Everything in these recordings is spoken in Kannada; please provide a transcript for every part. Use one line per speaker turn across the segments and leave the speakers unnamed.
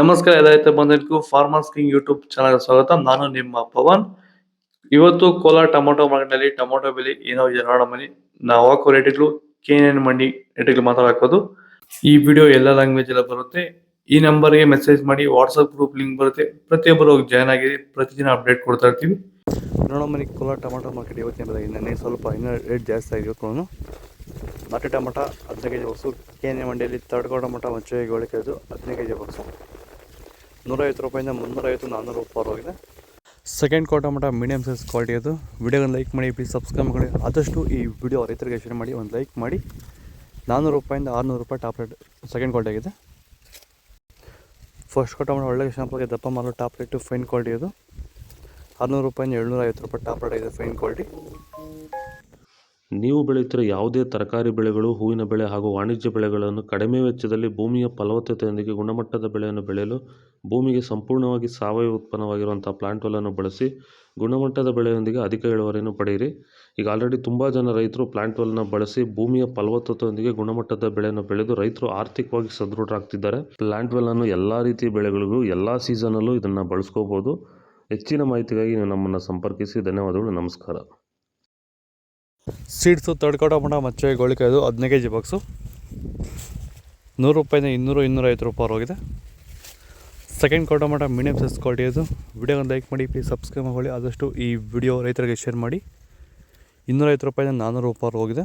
ನಮಸ್ಕಾರ ಎಲ್ಲ ಬಂದಿದ್ದಕ್ಕೂ ಫಾರ್ಮರ್ಸ್ ಕಿಂಗ್ ಯೂಟ್ಯೂಬ್ ಚಾನಲ್ ಸ್ವಾಗತ. ನಾನು ನಿಮ್ಮ ಪವನ್. ಇವತ್ತು ಕೋಲಾರ ಟೊಮೊಟೊ ಮಾರ್ಕೆಟ್ನಲ್ಲಿ ಟೊಮೊಟೊ ಬೆಲೆ ಏನೋ ಇದೆ ನೋಡಮನಿ ನಾವು ಹಾಕೋ ರೇಟ್ಗಳು ಕೆ ಎನ್ ಮಂಡಿ ರೇಟ್ಗಳು ಮಾತಾಡೋದು ಈ ವಿಡಿಯೋ ಎಲ್ಲ ಲ್ಯಾಂಗ್ವೇಜ್ ಎಲ್ಲ ಬರುತ್ತೆ. ಈ ನಂಬರ್ಗೆ ಮೆಸೇಜ್ ಮಾಡಿ ವಾಟ್ಸಪ್ ಗ್ರೂಪ್ ಲಿಂಕ್ ಬರುತ್ತೆ. ಪ್ರತಿಯೊಬ್ಬರು ಜಾಯ್ನ್ ಆಗಿ ಪ್ರತಿದಿನ ಅಪ್ಡೇಟ್ ಕೊಡ್ತಾ ಇರ್ತೀವಿ. ನೋಡಮನಿ ಕೋಲಾರ ಟೊಮೊಟೊ ಮಾರ್ಕೆಟ್ ಇವತ್ತಿನ ಇನ್ನೇ ಸ್ವಲ್ಪ ಇನ್ನೂ ರೇಟ್ ಜಾಸ್ತಿ ಆಗಿದೆ ಇವತ್ತು ನಾಟಿ ಟೊಮೊಟೊ ಹದಿನೈದು K G box K N ಮಂಡಿಯಲ್ಲಿ third tomato ಮಚ್ಚೆ ಏಳು ಕೆ ಹದಿನೈದು ಕೆ ಜಿ ಬಾಕ್ಸು ನೂರೈವತ್ತು ರೂಪಾಯಿಂದ ಮುನ್ನೂರೈವತ್ತು ನಾನ್ನೂರು ರೂಪಾಯಿ ಹೋಗಿದೆ ಸೆಕೆಂಡ್ ಕ್ವಾರ್ಟರ್ ಮಟ್ಟ ಮೀಡಿಯಮ್ ಸೈಜ್ ಕ್ವಾಲಿಟಿ ಅದು. ವೀಡಿಯೋನ ಲೈಕ್ ಮಾಡಿ ಪ್ಲೀಸ್ ಸಬ್ಸ್ಕ್ರೈಬ್ ಮಾಡಿ. ಆದಷ್ಟು ಈ ವಿಡಿಯೋ ರೈತರಿಗೆ ಶೇರ್ ಮಾಡಿ, ಒಂದು ಲೈಕ್ ಮಾಡಿ. ನಾನ್ನೂರು ರೂಪಾಯಿಂದ ಆರುನೂರು ರೂಪಾಯಿ ಟಾಪ್ ರೇಟ್ ಸೆಕೆಂಡ್ ಕ್ವಾಲಿಟಿ ಆಗಿದೆ. ಫಸ್ಟ್ ಕ್ವಾರ್ಟರ್ ಮಟ್ಟ ಒಳ್ಳೆ ಶಾಂಪಲ್ಗೆ ದಪ್ಪ ಮಾಡೋ ಟಾಪ್ ರೇಟು ಫೈನ್ ಕ್ವಾಲಿಟಿ ಅದು. ಆರುನೂರು ರೂಪಾಯಿಂದ ಏಳ್ನೂರ ಐವತ್ತು ರೂಪಾಯಿ ಟಾಪ್ ರೇಟ್ ಆಗಿದೆ ಫೈನ್ ಕ್ವಾಲಿಟಿ
ನೀವು ಬೆಳೆಯುತ್ತಿರುವ ಯಾವುದೇ ತರಕಾರಿ ಬೆಳೆಗಳು, ಹೂವಿನ ಬೆಳೆ ಹಾಗೂ ವಾಣಿಜ್ಯ ಬೆಳೆಗಳನ್ನು ಕಡಿಮೆ ವೆಚ್ಚದಲ್ಲಿ ಭೂಮಿಯ ಫಲವತ್ತತೆಯೊಂದಿಗೆ ಗುಣಮಟ್ಟದ ಬೆಳೆಯನ್ನು ಬೆಳೆಯಲು ಭೂಮಿಗೆ ಸಂಪೂರ್ಣವಾಗಿ ಸಾವಯವ ಉತ್ಪನ್ನವಾಗಿರುವಂಥ ಪ್ಲಾಂಟ್ ವೆಲ್ಲನ್ನು ಬಳಸಿ ಗುಣಮಟ್ಟದ ಬೆಳೆಯೊಂದಿಗೆ ಅಧಿಕ ಇಳುವರಿಯನ್ನು ಪಡೆಯಿರಿ. ಈಗ ಆಲ್ರೆಡಿ ತುಂಬ ಜನ ರೈತರು ಪ್ಲಾಂಟ್ ವೆಲ್ನ ಬಳಸಿ ಭೂಮಿಯ ಫಲವತ್ತತೆಯೊಂದಿಗೆ ಗುಣಮಟ್ಟದ ಬೆಳೆಯನ್ನು ಬೆಳೆದು ರೈತರು ಆರ್ಥಿಕವಾಗಿ ಸದೃಢರಾಗ್ತಿದ್ದಾರೆ. ಪ್ಲಾಂಟ್ ವೆಲ್ಲನ್ನು ಎಲ್ಲ ರೀತಿಯ ಬೆಳೆಗಳಿಗೂ, ಎಲ್ಲ ಸೀಸನಲ್ಲೂ ಇದನ್ನು ಬಳಸ್ಕೋಬೋದು ಹೆಚ್ಚಿನ ಮಾಹಿತಿಗಾಗಿ ನೀವು ನಮ್ಮನ್ನು ಸಂಪರ್ಕಿಸಿ. ಧನ್ಯವಾದಗಳು. ನಮಸ್ಕಾರ.
ಸೀಡ್ಸು ತರ್ಡ್ ಬಣ್ಣ ಮಚ್ಚೆ ಗೋಳಿಕಾಯ್ದು ಹದಿನೈದು ಕೆ ಜಿ ಬಾಕ್ಸು. ನೂರು ರೂಪಾಯಿಂದ ಇನ್ನೂರು, ಇನ್ನೂರೈವತ್ತು ರೂಪಾಯಿ ಹೋಗಿದೆ ಸೆಕೆಂಡ್ ಕ್ವಾರ್ಟರ್ ಮಟ್ಟ ಮೀಡಿಯಮ್ ಸೈಜ್ ಕ್ವಾಲಿಟಿ ಅದು ವಿಡಿಯೋನ ಲೈಕ್ ಮಾಡಿ, ಪ್ಲೀಸ್ ಸಬ್ಸ್ಕ್ರೈಬ್ ಮಾಡಿ ಆದಷ್ಟು ಈ ವಿಡಿಯೋ ರೈತರಿಗೆ ಶೇರ್ ಮಾಡಿ. ಇನ್ನೂರೈವತ್ತು ರೂಪಾಯಿಂದ ನಾನ್ನೂರು ರೂಪಾಯಿ ಹೋಗಿದೆ.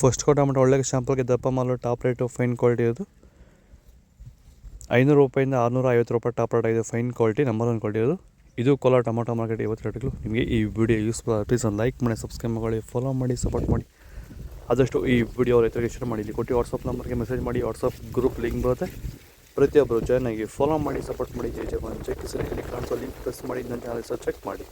ಫಸ್ಟ್ ಕ್ವಾರ್ಟರ್ ಮಟ್ಟ ಒಳ್ಳೆ ಶಾಂಪಲ್ಗೆ ದಪ್ಪ ಮಾಲು ಟಾಪ್ ರೇಟು ಫೈನ್ ಕ್ವಾಲಿಟಿ ಅದು ಐನೂರು ರೂಪಾಯಿಂದ ಆರುನೂರ ಐವತ್ತು ರೂಪಾಯಿ ಟಾಪ್ ರೇಟ್ ಆಗಿದೆ fine quality, number one quality ಅದು ಇದು ಕೋಲಾರ ಟೊಮೊಟೊ ಮಾರ್ಕೆಟ್ ಇವತ್ತು ರೇಟ್ಗಳು. ನಿಮಗೆ ಈ ವಿಡಿಯೋ ಯೂಸ್ಫುಲ್ ಪ್ಲೀಸ್ ಒಂದು ಲೈಕ್ ಮಾಡಿ ಸಬ್ಸ್ಕ್ರೈಬ್ ಮಾಡಿ ಫಾಲೋ ಮಾಡಿ ಸಪೋರ್ಟ್ ಮಾಡಿ. ಆದಷ್ಟು ಈ ವಿಡಿಯೋ ರೈತರಿಗೆ ಶೇರ್ ಮಾಡಿ. ಇಲ್ಲಿ ಕೊಟ್ಟು ವಾಟ್ಸಪ್ ನಂಬರ್ಗೆ ಮೆಸೇಜ್ ಮಾಡಿ. ವಾಟ್ಸಪ್ ಗ್ರೂಪ್ ಲಿಂಕ್ ಬರುತ್ತೆ. ಪ್ರತಿಯೊಬ್ಬರು ಜಾಯ್ನ್ ಆಗಿ ಫಾಲೋ ಮಾಡಿ ಸಪೋರ್ಟ್ ಮಾಡಿ. ಜೈ ಜವಾನ್ ಕಿಸನ್. ಇಲ್ಲಿ ಕಾಣಿಸೋ ಲಿಂಕ್ ಪ್ರೆಸ್ ಮಾಡಿ. ನನ್ನ ಚಾನಲ್ ಸಹ ಚೆಕ್ ಮಾಡಿ.